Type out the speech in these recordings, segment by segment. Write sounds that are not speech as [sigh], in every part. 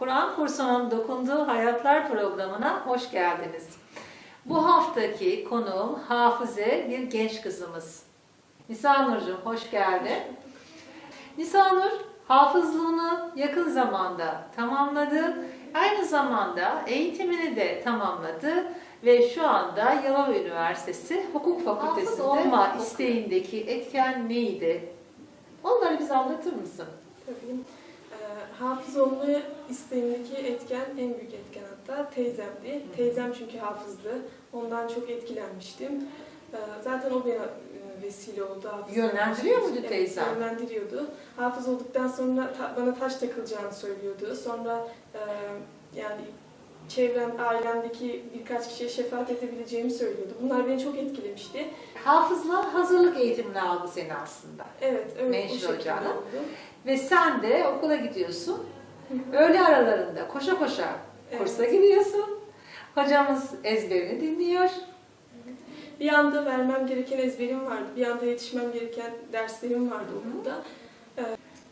Kur'an kursunun dokunduğu hayatlar programına hoş geldiniz. Bu haftaki konuğum Hafize bir genç kızımız. Nisa Nurcuğum hoş geldin. Nisa Nur hafızlığını yakın zamanda tamamladı. Aynı zamanda eğitimini de tamamladı ve şu anda Yalova Üniversitesi Hukuk Fakültesi'nde olma okuyor. isteğindeki etken neydi? Onları bize anlatır mısın? Tabii. Hafız olma isteğimdeki etken, en büyük etken hatta teyzemdi. Teyzem çünkü hafızdı. Ondan çok etkilenmiştim. Ee, zaten o bana e, vesile oldu. hafız Yönlendiriyor muydu Evet, teyzem? yönlendiriyordu. Hafız olduktan sonra ta- bana taş takılacağını söylüyordu. Sonra e, yani çevrem, ailemdeki birkaç kişiye şefaat edebileceğimi söylüyordu. Bunlar beni çok etkilemişti. Hafızla hazırlık eğitimini aldı seni aslında. Evet, öyle Menşur o şekilde oldu. Ve sen de okula gidiyorsun. Öğle aralarında koşa koşa kursa Evet. gidiyorsun. Hocamız ezberini dinliyor. Bir anda vermem gereken ezberim vardı. Bir anda yetişmem gereken derslerim vardı okulda.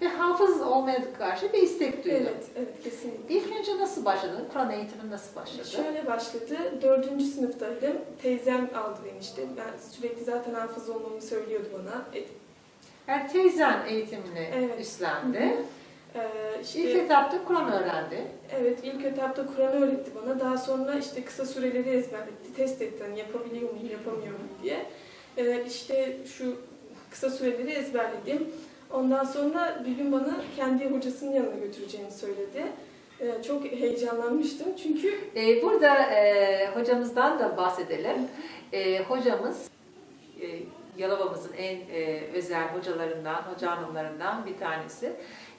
Ve hafız olmaya karşı bir istek duydun. Evet, evet kesinlikle. İlk önce nasıl başladın? Kur'an eğitimi nasıl başladı? Şöyle başladı. Dördüncü sınıftaydım. Teyzem aldı beni işte. Ben sürekli zaten hafız olmamı söylüyordu bana. E, Yani teyzen eğitimini Evet. üstlendi. e, işte, İlk etapta Kur'an öğrendi. evet ilk etapta Kur'an öğretti bana. Daha sonra işte kısa süreleri ezberletti. Test etti hani yapabiliyor muyum, yapamıyor muyum diye. E, işte şu kısa süreleri ezberledim. Ondan sonra bir gün bana kendi hocasının yanına götüreceğini söyledi. E, çok heyecanlanmıştım çünkü Ee, burada e, hocamızdan da bahsedelim. E, hocamız e, Yalova'mızın en e, özel hocalarından, hoca hanımlarından bir tanesi.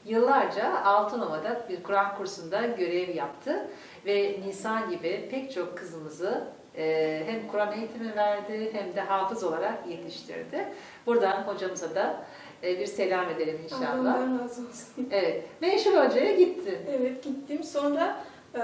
Yıllarca Altınova'da bir Kur'an kursunda görev yaptı ve Nisan gibi pek çok kızımızı e, hem Kur'an eğitimi verdi hem de hafız olarak yetiştirdi. Buradan hocamıza da bir selam edelim inşallah. Allah'tan razı olsun. Evet, Menşur Hoca'ya gittin. Evet gittim. Sonra e,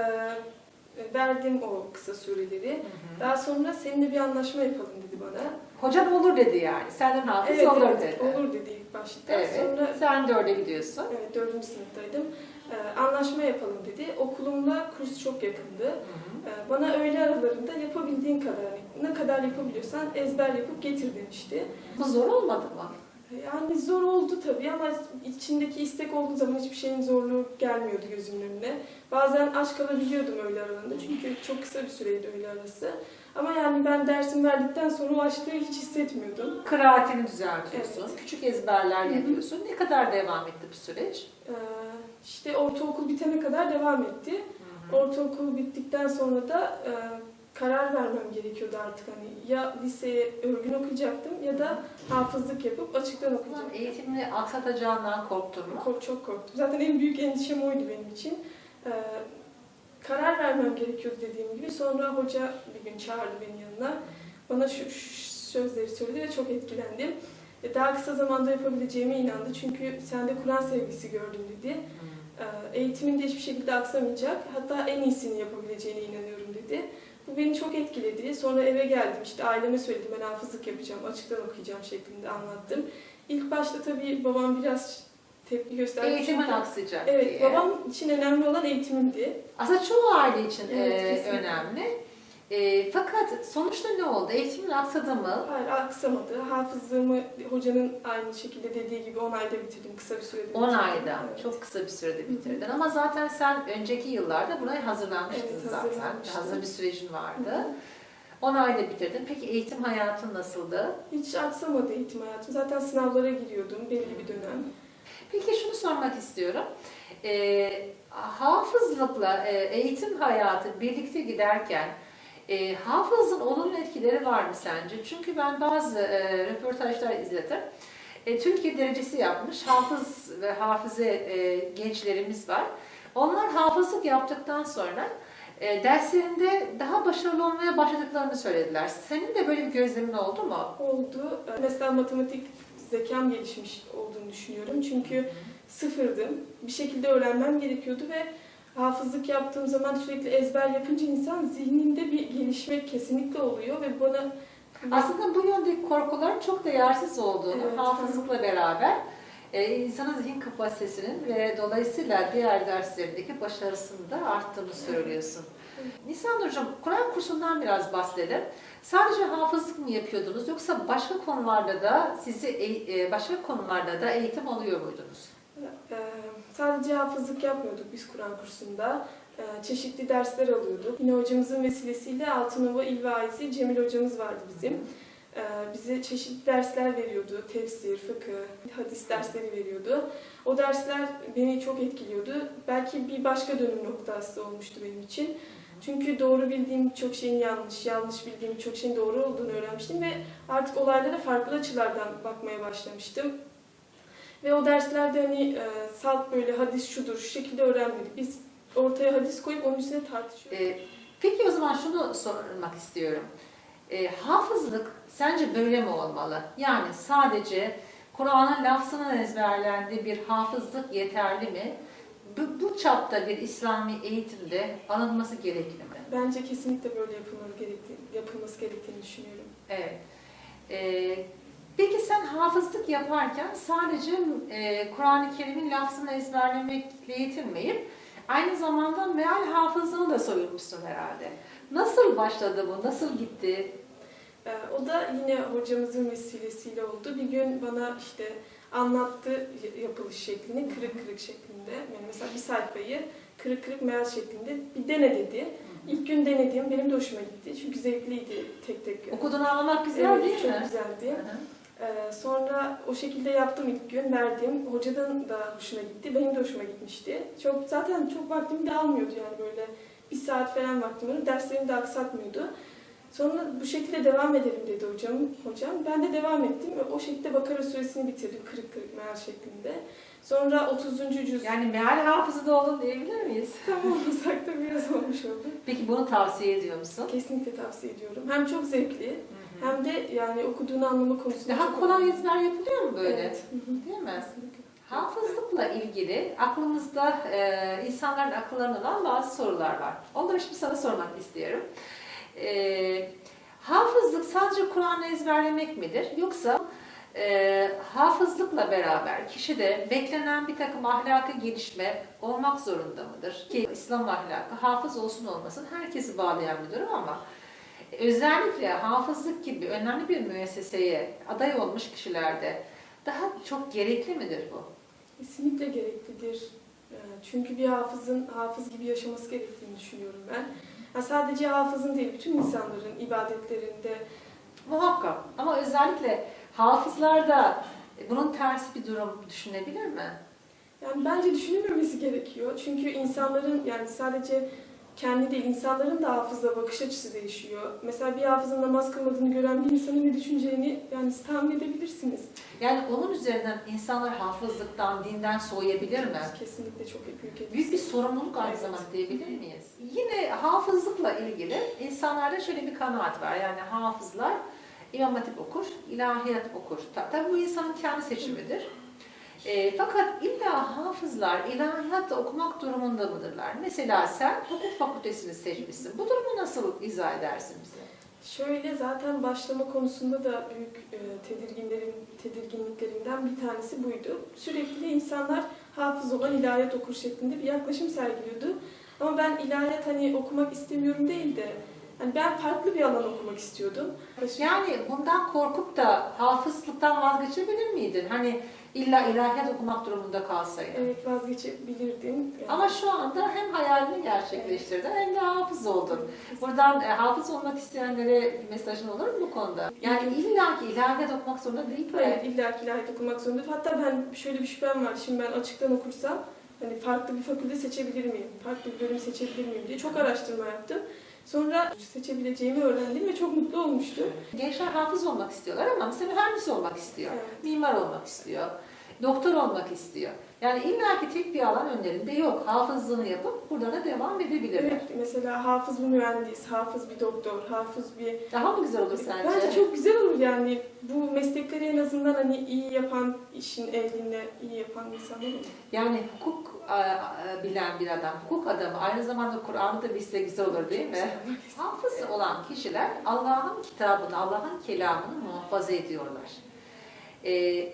verdim o kısa süreleri. Daha sonra seninle bir anlaşma yapalım dedi bana. Hocan olur dedi yani. Senden hafız evet, olur evet, dedi. olur dedi ilk başta. Evet. Sonra Sen dörde gidiyorsun. evet, dördüncü sınıftaydım. E, anlaşma yapalım dedi. Okulumla kurs çok yakındı. E, bana öğle aralarında yapabildiğin kadar, ne kadar yapabiliyorsan ezber yapıp getir demişti. Bu zor olmadı mı? Yani zor oldu tabii ama içindeki istek olduğu zaman hiçbir şeyin zorluğu gelmiyordu gözümün önüne. Bazen aç kalabiliyordum öğle aralarında çünkü çok kısa bir süreydi öğle arası. Ama yani ben dersim verdikten sonra o açlığı hiç hissetmiyordum. Kıraatini düzeltiyorsun. Evet. Küçük ezberler Hı hı. yapıyorsun. Ne kadar devam etti bu süreç? Ee, işte ortaokul bitene kadar devam etti. Ortaokul bittikten sonra da e, karar vermem gerekiyordu artık hani ya liseye örgün okuyacaktım ya da hafızlık yapıp açıktan okuyacaktım. Eğitimini aksatacağından korktun mu? Kork, çok korktum. Zaten en büyük endişem oydu benim için. Ee, karar vermem gerekiyordu dediğim gibi. Sonra hoca bir gün çağırdı beni yanına. Bana şu, şu sözleri söyledi ve çok etkilendim. E, Daha kısa zamanda yapabileceğime inandı. Çünkü sende Kur'an sevgisi gördüm dedi. Ee, Eğitimin de hiçbir şekilde aksamayacak. Hatta en iyisini yapabileceğine inanıyorum dedi. Bu beni çok etkiledi. Sonra eve geldim. İşte aileme söyledim ben hafızlık yapacağım, açıktan okuyacağım şeklinde anlattım. İlk başta tabii babam biraz tepki gösterdi. Eğitimin aksayacak Evet, diye. babam için önemli olan eğitimimdi. Aslında çoğu aile için Evet, e, kesinlikle. önemli. E, fakat sonuçta ne oldu? Eğitimin aksadı mı? Hayır, aksamadı. Hafızlığımı hocanın aynı şekilde dediği gibi 10 ayda bitirdim. Kısa bir sürede 10 bitirdim. ayda. Evet. Çok kısa bir sürede bitirdin. Ama zaten sen önceki yıllarda buna hazırlanmıştın Evet, zaten. Hazır bir sürecin vardı. hı. 10 ayda bitirdin. Peki eğitim hayatın nasıldı? Hiç aksamadı eğitim hayatım. Zaten sınavlara giriyordum belli bir dönem. Peki şunu sormak istiyorum. Ee, hafızlıkla e, eğitim hayatı birlikte giderken e, hafızın olumlu etkileri var mı sence? Çünkü ben bazı e, röportajlar izledim. E, Türkiye derecesi yapmış hafız ve hafize e, gençlerimiz var. Onlar hafızlık yaptıktan sonra e, derslerinde daha başarılı olmaya başladıklarını söylediler. Senin de böyle bir gözlemin oldu mu? Oldu. Mesela matematik zekam gelişmiş olduğunu düşünüyorum. Çünkü sıfırdım. Bir şekilde öğrenmem gerekiyordu ve hafızlık yaptığım zaman sürekli ezber yapınca insan zihninde bir gelişme kesinlikle oluyor ve bana Aslında bu yöndeki korkuların çok da yersiz olduğunu Evet. hafızlıkla beraber e, insanın zihin kapasitesinin ve dolayısıyla diğer derslerindeki başarısının da arttığını söylüyorsun. Nisan Hocam, Kur'an kursundan biraz bahsedelim. Sadece hafızlık mı yapıyordunuz yoksa başka konularda da sizi eğ- e, başka konularda da eğitim alıyor muydunuz? Ee, sadece hafızlık yapmıyorduk biz Kur'an kursunda. Ee, çeşitli dersler alıyorduk. Yine hocamızın vesilesiyle Altınova İl Vaizi Cemil hocamız vardı bizim. Ee, bize çeşitli dersler veriyordu. Tefsir, fıkıh, hadis dersleri veriyordu. O dersler beni çok etkiliyordu. Belki bir başka dönüm noktası olmuştu benim için. Çünkü doğru bildiğim çok şeyin yanlış, yanlış bildiğim çok şeyin doğru olduğunu öğrenmiştim ve artık olaylara farklı açılardan bakmaya başlamıştım. Ve o derslerde hani e, salt böyle hadis şudur, şu şekilde öğrenmedik. Biz ortaya hadis koyup onun üstüne tartışıyorduk. E, peki o zaman şunu sormak istiyorum. E, hafızlık sence böyle mi olmalı? Yani sadece Kur'an'ın lafzının ezberlendiği bir hafızlık yeterli mi? Bu, bu çapta bir İslami eğitimde alınması gerekli mi? Bence kesinlikle böyle yapılması gerektiğini, yapılması gerektiğini düşünüyorum. Evet. Ee, peki sen hafızlık yaparken sadece e, Kur'an-ı Kerim'in lafzını ezberlemekle yetinmeyip aynı zamanda meal hafızlığını da soyulmuşsun herhalde. Nasıl başladı bu? Nasıl gitti? Ee, o da yine hocamızın vesilesiyle oldu. Bir gün bana işte anlattı yapılış şeklini kırık kırık şeklinde. Yani mesela bir sayfayı kırık kırık meal şeklinde bir dene dedi. İlk gün denediğim benim de hoşuma gitti. Çünkü zevkliydi tek tek. Okuduğunu anlamak güzel Evet, değil çok mi? güzeldi. Hı hı. Ee, sonra o şekilde yaptım ilk gün verdim. Hocadan da hoşuna gitti. Benim de hoşuma gitmişti. Çok zaten çok vaktimi de almıyordu yani böyle bir saat falan vaktim var. Derslerimi de aksatmıyordu. Sonra bu şekilde devam edelim dedi hocam. hocam. Ben de devam ettim ve o şekilde Bakara suresini bitirdim kırık kırık meal şeklinde. Sonra 30. cüz. Yani meal hafızı da olun diyebilir miyiz? [laughs] tam olmasak da biraz olmuş oldu. Peki bunu tavsiye ediyor musun? Kesinlikle tavsiye ediyorum. Hem çok zevkli hı. Hem de yani okuduğunu anlama konusunda Daha kolay ezber yapılıyor mu böyle? Evet. Hı hı. Değil mi? Hafızlıkla ilgili aklımızda e, insanların akıllarına olan bazı sorular var. Onları şimdi sana sormak istiyorum. E, hafızlık sadece Kur'an'ı ezberlemek midir? Yoksa e, hafızlıkla beraber kişide beklenen bir takım ahlaki gelişme olmak zorunda mıdır? Ki İslam ahlakı hafız olsun olmasın herkesi bağlayan bir durum ama özellikle hafızlık gibi önemli bir müesseseye aday olmuş kişilerde daha çok gerekli midir bu? Kesinlikle gereklidir. Ee, Çünkü bir hafızın hafız gibi yaşaması gerektiğini düşünüyorum ben. Ha, sadece hafızın değil, bütün insanların ibadetlerinde Muhakkak. Ama özellikle hafızlarda bunun tersi bir durum düşünebilir mi? yani bence düşünülmemesi gerekiyor. Çünkü insanların yani sadece kendi değil, insanların da hafıza bakış açısı değişiyor. Mesela bir hafızın namaz kılmadığını gören bir insanın ne düşüneceğini yani siz tahmin edebilirsiniz. Yani onun üzerinden insanlar hafızlıktan, dinden soğuyabilir mi? Kesinlikle çok büyük etkisi. Büyük bir sorumluluk aynı Evet. zamanda diyebilir miyiz? Yine hafızlıkla ilgili insanlarda şöyle bir kanaat var. Yani hafızlar İmam Hatip okur, ilahiyat okur. Ta- Tabii bu insanın kendi seçimidir. E, fakat illa hafızlar ilahiyat da okumak durumunda mıdırlar? Mesela sen hukuk fakültesini seçmişsin. Bu durumu nasıl izah edersin bize? Şöyle zaten başlama konusunda da büyük e, tedirginlerin tedirginliklerimden bir tanesi buydu. Sürekli insanlar hafız olan ilahiyat okur şeklinde bir yaklaşım sergiliyordu. Ama ben ilahiyat hani okumak istemiyorum değil de hani ben farklı bir alan okumak istiyordum. Yani bundan korkup da hafızlıktan vazgeçebilir miydin? Hani illa ilahiyat okumak durumunda kalsaydın. Evet vazgeçebilirdim. Yani Ama şu anda hem hayalini gerçekleştirdin hem de hafız oldun. Buradan e, hafız olmak isteyenlere mesajın olur mu bu konuda? Yani illa ki ilahiyat okumak zorunda değil mi? Hayır, illa ki ilahiyat okumak zorunda. Hatta ben şöyle bir şüphem var. Şimdi ben açıktan okursam hani farklı bir fakülte seçebilir miyim? Farklı bir bölüm seçebilir miyim diye çok araştırma yaptım. Sonra seçebileceğimi öğrendim ve çok mutlu olmuştum. Gençler hafız olmak istiyorlar ama mesela mühendis olmak istiyor. Evet. Mimar olmak istiyor. Doktor olmak istiyor. Yani illa ki tek bir alan önlerinde yok. Hafızlığını yapıp buradan da devam edebilirler. Evet, mesela hafız bir mühendis, hafız bir doktor, hafız bir... Daha mı güzel olur sence? Bence çok güzel olur yani. Bu meslekleri en azından hani iyi yapan, işin ehline iyi yapan insanlar olur. Yani hukuk e, e, bilen bir adam, hukuk adamı aynı zamanda Kur'an'ı da bilse güzel olur değil mi? Hafız olan kişiler Allah'ın kitabını, Allah'ın kelamını muhafaza ediyorlar. Ee,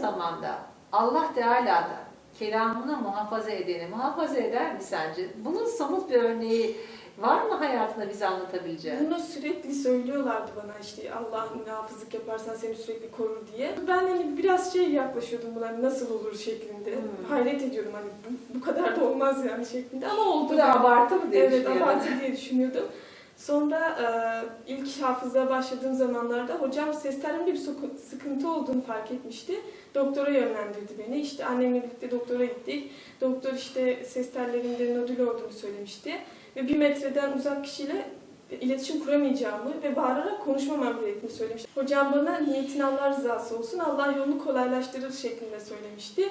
zamanda Allah Teala da kelamını muhafaza edeni muhafaza eder mi sence? Bunun somut bir örneği var mı hayatında bize anlatabileceğin? Bunu sürekli söylüyorlardı bana işte Allah'ın hafızlık yaparsan seni sürekli korur diye. Ben hani biraz şey yaklaşıyordum buna nasıl olur şeklinde. Hmm. Hayret ediyordum hani bu, bu kadar da olmaz yani şeklinde ama oldu. Bu da abartı mı diye Evet abartı diye düşünüyordum. Sonra e, ilk hafızlığa başladığım zamanlarda hocam ses tellerimde bir sıkıntı olduğunu fark etmişti. Doktora yönlendirdi beni. İşte annemle birlikte doktora gittik. Doktor işte ses tellerimde nodül olduğunu söylemişti. Ve bir metreden uzak kişiyle iletişim kuramayacağımı ve bağırarak konuşmamam gerektiğini söylemişti. Hocam bana niyetin Allah rızası olsun, Allah yolunu kolaylaştırır şeklinde söylemişti.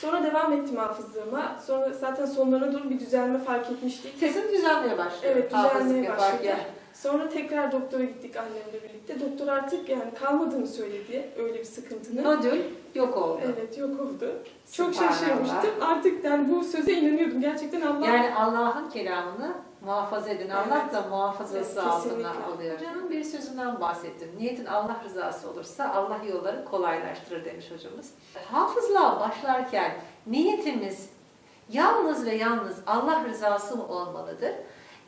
Sonra devam ettim hafızlığıma. Sonra zaten sonlarına doğru bir düzelme fark etmiştik. Sesin düzelmeye başlıyor. Evet, düzelmeye başladı. Sonra tekrar doktora gittik annemle birlikte. Doktor artık yani kalmadığını söyledi öyle bir sıkıntının. Nodül yok oldu. Evet yok oldu. Çok şaşırmıştım. Artık yani bu söze inanıyordum. Gerçekten Allah Yani Allah'ın kelamını muhafaza edin. Allah da muhafazası Evet, altına oluyor. Canım bir sözünden bahsettin. Niyetin Allah rızası olursa Allah yolları kolaylaştırır demiş hocamız. Hafızlığa başlarken niyetimiz yalnız ve yalnız Allah rızası mı olmalıdır?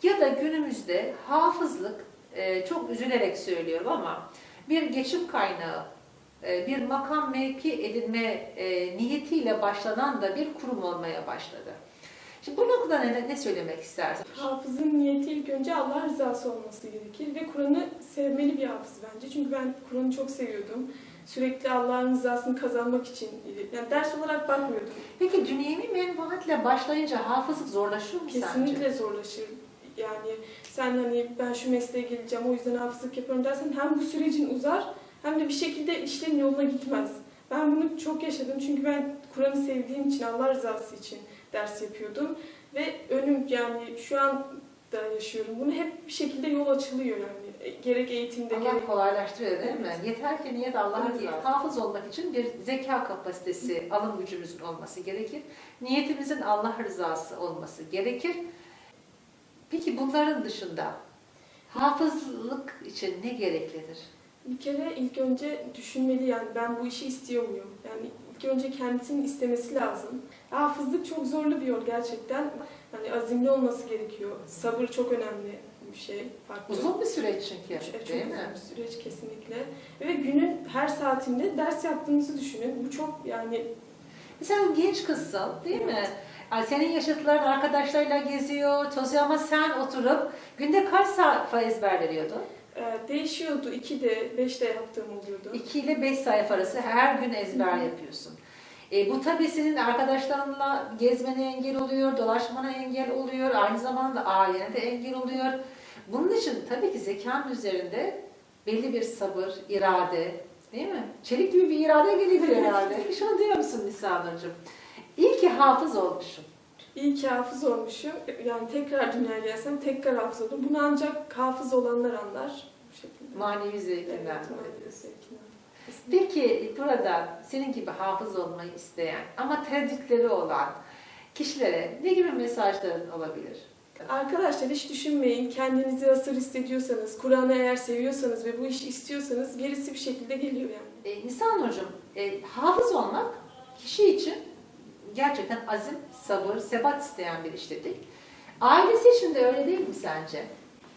Ya da günümüzde hafızlık e, çok üzülerek söylüyorum ama bir geçim kaynağı, e, bir makam mevki edinme e, niyetiyle başlanan da bir kurum olmaya başladı. Şimdi bu noktada ne, ne söylemek istersin? Hafızın niyeti ilk önce Allah rızası olması gerekir ve Kur'an'ı sevmeli bir hafız bence. Çünkü ben Kur'an'ı çok seviyordum. Sürekli Allah'ın rızasını kazanmak için, yani ders olarak bakmıyordum. Peki dünyevi menfaatle başlayınca hafızlık zorlaşır mı sence? Kesinlikle zorlaşır. Yani sen hani ben şu mesleğe geleceğim o yüzden hafızlık yapıyorum dersen hem bu sürecin uzar hem de bir şekilde işlerin yoluna gitmez. Ben bunu çok yaşadım çünkü ben Kur'an'ı sevdiğim için, Allah rızası için ders yapıyordum. Ve önüm yani şu an da yaşıyorum. Bunu hep bir şekilde yol açılıyor yani. E, Gerek eğitimde Allah gerek kolaylaştırıyor değil mi? Yeter ki niyet Allah'a Evet. Hafız olmak için bir zeka kapasitesi, alım gücümüzün olması gerekir. Niyetimizin Allah rızası olması gerekir. Peki bunların dışında hafızlık için ne gereklidir? Bir kere ilk önce düşünmeli yani ben bu işi istiyor muyum? Yani ilk önce kendisinin istemesi lazım. Hafızlık çok zorlu bir yol gerçekten. Yani azimli olması gerekiyor. Sabır çok önemli bir şey. Farklı. Uzun bir süreç çünkü, Çok- çok değil uzun mi? bir süreç kesinlikle. Ve günün her saatinde ders yaptığınızı düşünün. Bu çok yani Mesela genç kızsın değil mi? Yani senin yaşıtların arkadaşlarıyla geziyor, tozuyor ama sen oturup günde kaç sayfa ezber veriyordun? e, değişiyordu. 2'de, 5'te yaptığım oluyordu. 2 ile 5 sayfa arası her gün ezber yapıyorsun. E, bu tabii senin arkadaşlarınla gezmene engel oluyor, dolaşmana engel oluyor, aynı zamanda ailene de engel oluyor. Bunun için tabii ki zekanın üzerinde belli bir sabır, irade, değil mi? Çelik gibi bir irade gerekiyor herhalde. [laughs] Şunu diyor musun Nisa Nurcuğum? İyi ki hafız olmuşum. İyi ki hafız olmuşum. Yani tekrar dünyaya gelsem tekrar hafız oldum. Bunu ancak hafız olanlar anlar. Bu şekilde. Manevi zevkinden Evet, manevi zevkinden. Peki burada senin gibi hafız olmayı isteyen ama tereddütleri olan kişilere ne gibi mesajların olabilir? Arkadaşlar hiç düşünmeyin. Kendinizi asır hissediyorsanız, Kur'an'ı eğer seviyorsanız ve bu işi istiyorsanız gerisi bir şekilde geliyor yani. E, Nisan Hocam, e, hafız olmak kişi için gerçekten azim, sabır, sebat isteyen bir işte değil. Ailesi için de öyle değil mi sence?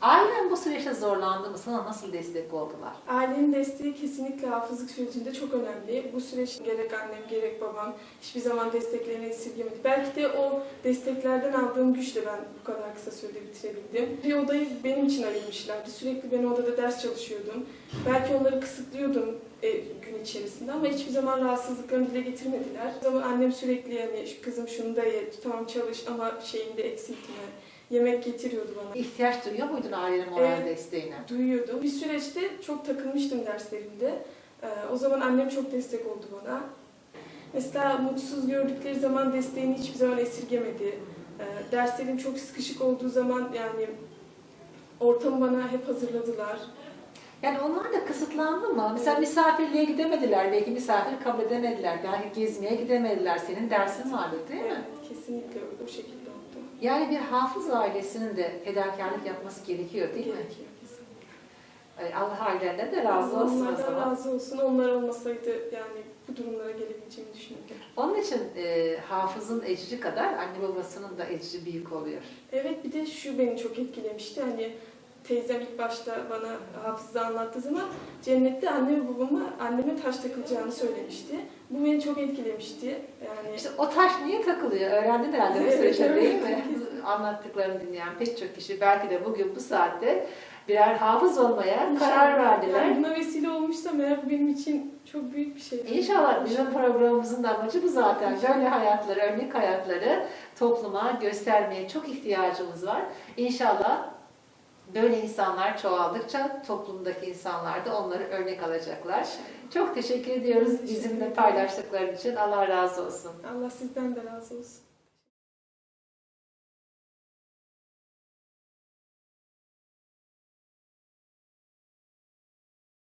Ailen bu süreçte zorlandı mı? Sana nasıl destek oldular? Ailenin desteği kesinlikle hafızlık sürecinde çok önemli. Bu süreç gerek annem gerek babam hiçbir zaman desteklerini esirgemedi. Belki de o desteklerden aldığım güçle ben bu kadar kısa sürede bitirebildim. Bir odayı benim için ayırmışlardı. Sürekli ben odada ders çalışıyordum. Belki onları kısıtlıyordum e, gün içerisinde ama hiçbir zaman rahatsızlıklarını dile getirmediler. O zaman annem sürekli yani "Şu kızım şunu da ye, tamam çalış ama şeyinde eksiltme. Yemek getiriyordu bana. İhtiyaç duyuyor muydun ailenin moral Evet. desteğine? duyuyordum. Bir süreçte çok takılmıştım derslerimde. Ee, o zaman annem çok destek oldu bana. Mesela mutsuz gördükleri zaman desteğini hiçbir zaman esirgemedi. Ee, derslerim çok sıkışık olduğu zaman yani ortamı bana hep hazırladılar. Yani onlar da kısıtlandı mı? Mesela misafirliğe gidemediler, belki misafir kabul edemediler, belki gezmeye gidemediler. Senin dersin vardı değil mi? Evet, kesinlikle o şekilde. Yani bir hafız ailesinin de fedakarlık yapması gerekiyor değil mi? Gerekiyor Allah hallerinden de razı olsun o Onlardan zaman. razı olsun. Onlar olmasaydı yani bu durumlara gelebileceğimi düşünüyorum. Onun için e, hafızın ecri kadar anne babasının da ecri büyük oluyor. Evet bir de şu beni çok etkilemişti. Hani teyzem ilk başta bana hafızı anlattığı zaman cennette anne ve babama anneme taş takılacağını söylemişti. Bu beni çok etkilemişti. Yani İşte o taş niye takılıyor? Öğrendin herhalde bu Evet, süreçte evet. değil mi? Anlattıklarını dinleyen pek çok kişi belki de bugün bu saatte birer hafız olmaya karar verdiler. Yani buna vesile olmuşsam eğer bu benim için çok büyük bir şey. İnşallah bizim programımızın da amacı bu zaten. Böyle hayatları, örnek hayatları topluma göstermeye çok ihtiyacımız var. İnşallah böyle insanlar çoğaldıkça toplumdaki insanlar da onları örnek alacaklar. Çok teşekkür ediyoruz bizimle ederim. paylaştıkların için. Allah razı olsun. Allah sizden de razı olsun.